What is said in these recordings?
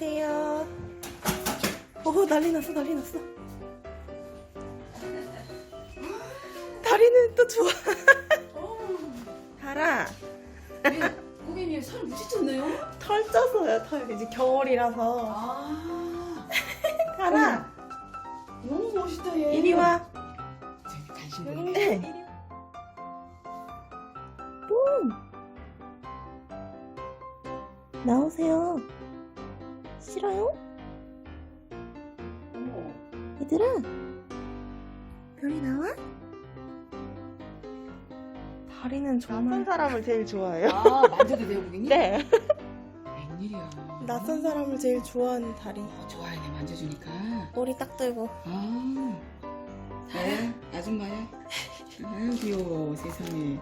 안녕하세요. 오, 난리 났어, 난리 났어. 다리는 또 좋아. 달아, 고객님 살 무지 쪘네요? 털 쪘어요, 털. 이제 겨울이라서. 아 달아, 너무 멋있다 얘 이리 와. 저기 관심 여기 보여 이리 와. 뿜. 나오세요. 싫어요? 얘들아. 별이 나와? 다리는 정말 낯선 사람을 제일 좋아해요. 아 만져도 돼요 고객님? 네. 웬일이야 낯선 사람을 제일 좋아하는 다리. 어, 좋아하네 만져주니까 머리 딱 들고. 아 나야? 아줌마야? 아유 귀여워 세상에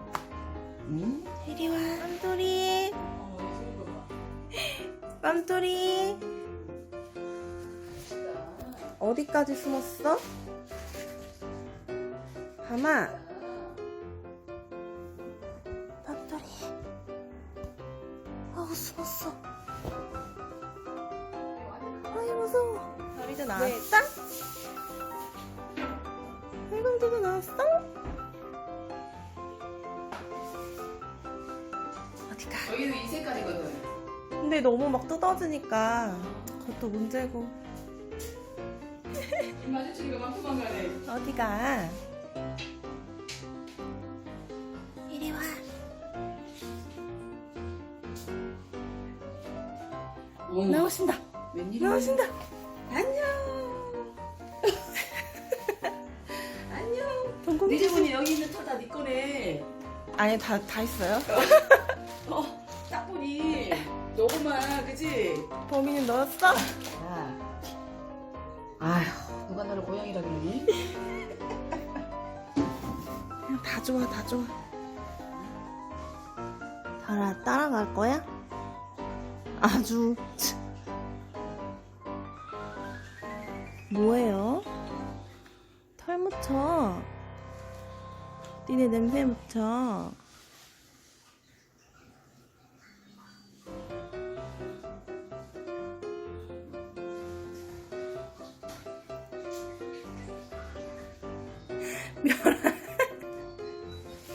응? 이리 와. 빰돌이. 빰돌이. 어디까지 숨었어? 밤아. 빰돌이. 아우 숨었어. 아이 무서워. 다리도 나왔어? 빨강도도 나왔어? 어디가? 저희도 이 색깔이거든 근데 너무 막 뜯어지니까 그것도 문제고 이 마주치니까 막 도망가네 어디가? 이리 와. 어머 나오신다. 웬일이야 나오신다. 안녕 안녕 동공. 네 주머니 여기 있는 털다네 거네 아니 다 다 있어요. 어, 딱 보니 너구만, 그지? 범인은 너였어? 야. 아휴, 누가 너를 고양이라 그러니? 그냥 다 좋아 다 좋아. 달아 따라갈 거야? 아주. 참. 뭐예요? 털 묻혀. 니네 냄새 묻혀.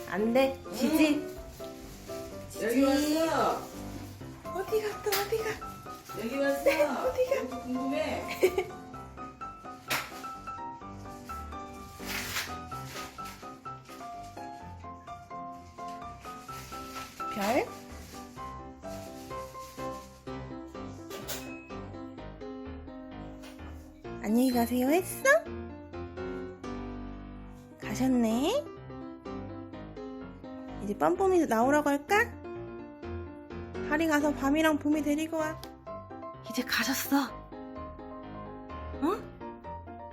안 돼. 지지. 여기 왔어. 어디 갔다 어디 가? 여기 왔어. 어디가? 여기 궁금해. 별? 안녕히 가세요 했어? 가셨네? 이제 뻔뻔이 나오라고 할까? 다리 가서 밤이랑 봄이 데리고 와. 이제 가셨어. 어?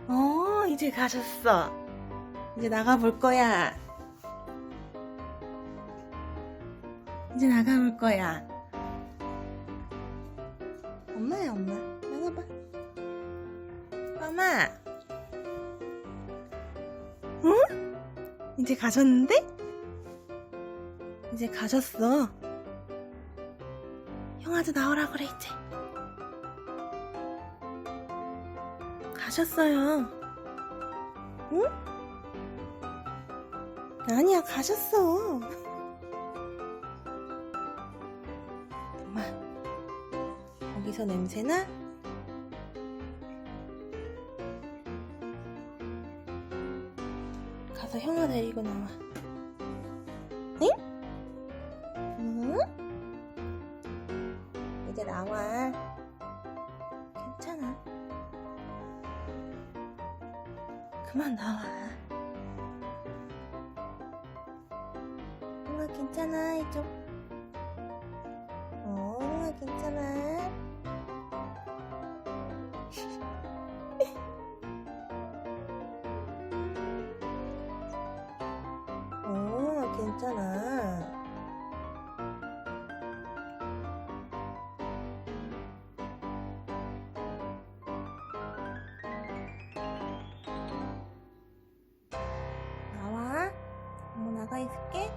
어, 이제 가셨어. 이제 나가볼 거야. 이제 나가볼 거야. 엄마야, 엄마. 나가봐. 엄마. 이제 가셨는데? 이제 가셨어. 형아도 나오라 그래, 이제. 가셨어요. 응? 아니야, 가셨어. 엄마, 거기서 냄새나? 가서 형아 데리고 나와. 응? 응? 이제 나와. 괜찮아. 그만 나와. 형아 괜찮아, 이쪽. 어, 형아 괜찮아. 어, 괜찮아. 나와. 엄마 나가 있을게.